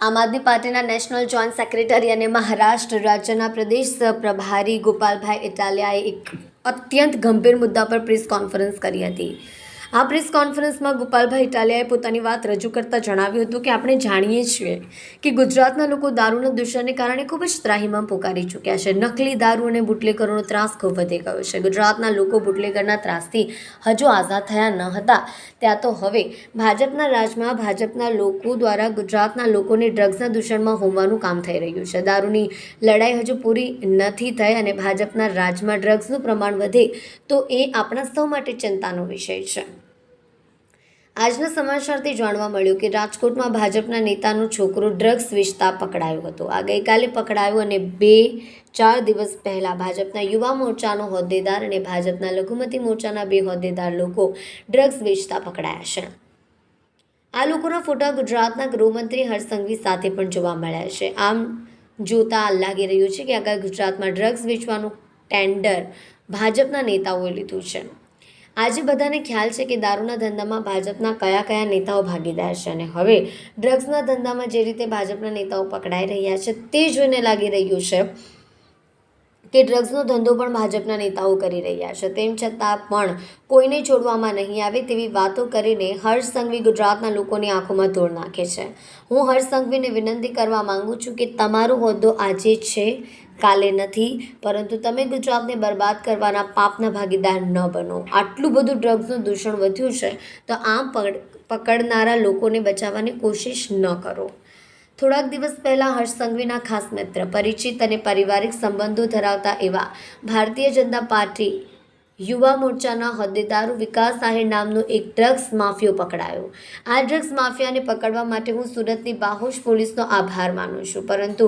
આમ આદમી પાર્ટીના national joint secretary અને મહારાષ્ટ્ર રાજ્યના પ્રદેશ પ્રભારી ગોપાલભાઈ ઇટાલિયાએ એક અત્યંત ગંભીર મુદ્દા પર પ્રેસ કોન્ફરન્સ કરી હતી. આ પ્રેસ કોન્ફરન્સમાં ગોપાલભાઈ ઇટાલિયાએ પોતાની વાત રજૂ કરતા જણાવ્યું હતું કે આપણે જાણીએ છીએ કે ગુજરાતના લોકો દારૂના દૂષણને કારણે ખૂબ જ ત્રાહીમાં પોકારી ચૂક્યા છે. નકલી દારૂ અને બુટલેકરોનો ત્રાસ ખૂબ વધી ગયો છે. ગુજરાતના લોકો બુટલેકરના ત્રાસથી હજુ આઝાદ થયા ન હતા. ત્યાં તો હવે ભાજપના રાજમાં ભાજપના લોકો દ્વારા ગુજરાતના લોકોને ડ્રગ્સના દૂષણમાં હોમવાનું કામ થઈ રહ્યું છે. દારૂની લડાઈ હજુ પૂરી નથી થઈ અને ભાજપના રાજમાં ડ્રગ્સનું પ્રમાણ વધે તો એ આપણા સૌ માટે ચિંતાનો વિષય છે. આજના સમાચારથી જાણવા મળ્યું કે રાજકોટમાં ભાજપના નેતાનો છોકરો ડ્રગ્સ વેચતા પકડાયો હતો. આ ગઈકાલે પકડાયો અને બે, ચાર દિવસ પહેલાં ભાજપના યુવા મોરચાનો હોદ્દેદાર અને ભાજપના લઘુમતી મોરચાના બે હોદ્દેદાર લોકો ડ્રગ્સ વેચતા પકડાયા છે. આ લોકોના ફોટા ગુજરાતના ગૃહમંત્રી હર્ષ સાથે પણ જોવા મળ્યા છે. આમ જોતા લાગી રહ્યું છે કે આગળ ગુજરાતમાં ડ્રગ્સ વેચવાનું ટેન્ડર ભાજપના નેતાઓએ લીધું છે. આજે બધાને ખ્યાલ છે કે દારૂના ધંધામાં ભાજપના કયા કયા નેતાઓ ભાગીદાર છે અને હવે ડ્રગ્સના ધંધામાં જે રીતે ભાજપના નેતાઓ પકડાઈ રહ્યા છે તે જોઈને લાગી રહ્યું છે કે ડ્રગ્સનો ધંધો પણ ભાજપના નેતાઓ કરી રહ્યા છે. તેમ છતાં પણ કોઈને છોડવામાં નહીં આવે તેવી વાતો કરીને હર્ષ ગુજરાતના લોકોની આંખોમાં ધૂળ નાખે છે. હું હર્ષ સંઘવીને વિનંતી કરવા માગું છું કે તમારો હોદ્દો આજે છે કાલે નથી. પરંતુ તમે ગુજરાતને બરબાદ કરવાના પાપના ભાગીદાર ન બનો. આટલું બધું ડ્રગ્સનું દૂષણ વધ્યું છે, તો આમ પકડ પકડનારા લોકોને બચાવવાની કોશિશ ન કરો. થોડાક દિવસ પહેલાં હર્ષ સંઘવીના ખાસ મિત્ર, પરિચિત અને પારિવારિક સંબંધો ધરાવતા એવા ભારતીય જનતા પાર્ટી યુવા મોરચાના હોદ્દેદારો વિકાસ આહિર નામનો એક ડ્રગ્સ માફિયો પકડાયો. આ ડ્રગ્સ માફિયાને પકડવા માટે હું સુરતની બાહોશ પોલીસનો આભાર માનું છું. પરંતુ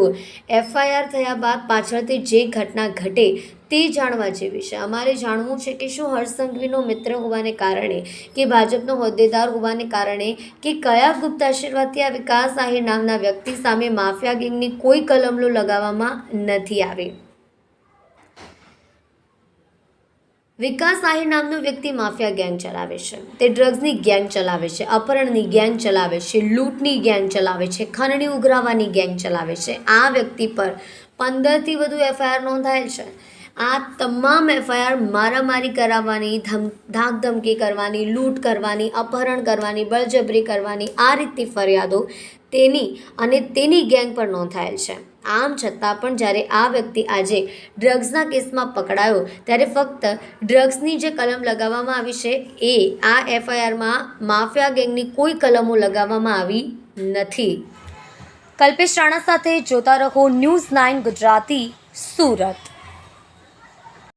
એફઆઈઆર થયા બાદ પાછળથી જે ઘટના ઘટે તે જાણવા જેવી છે. અમારે જાણવું છે કે શું હર્ષસંઘવીનો મિત્ર હોવાને કારણે, કે ભાજપનો હોદ્દેદાર હોવાને કારણે, કે કયા ગુપ્ત આશીર્વાદથી આ વિકાસ આહિર નામના વ્યક્તિ સામે માફિયા ગેંગની કોઈ કલમલો લગાવવામાં નથી આવી? વિકાસ આહિર નામનો વ્યક્તિ માફિયા ગેંગ ચલાવે છે. તે ડ્રગ્સની ગેંગ ચલાવે છે, અપહરણની ગેંગ ચલાવે છે, લૂંટની ગેંગ ચલાવે છે, ખંડણી ઉઘરાવાની ગેંગ ચલાવે છે. આ વ્યક્તિ પર પંદરથી વધુ એફઆઈઆર નોંધાયેલ છે. આ તમામ એફઆઈઆર મારામારી કરાવવાની, ધમ, ધાકધમકી કરવાની, લૂંટ કરવાની, અપહરણ કરવાની, બળજબરી કરવાની આ રીતની ફરિયાદો તેની અને તેની ગેંગ પર નોંધાયેલ છે. આમ છતાં પણ જ્યારે આ વ્યક્તિ આજે ડ્રગ્સના કેસમાં પકડાયો, ત્યારે ફક્ત ડ્રગ્સની જે કલમ લગાવવામાં આવી છે, એ આ એફઆઈઆરમાં માફિયા ગેંગની કોઈ કલમો લગાવવામાં આવી નથી. કલ્પેશ રાણા સાથે જોતા રહો ન્યૂઝ નાઇન ગુજરાતી સુરત.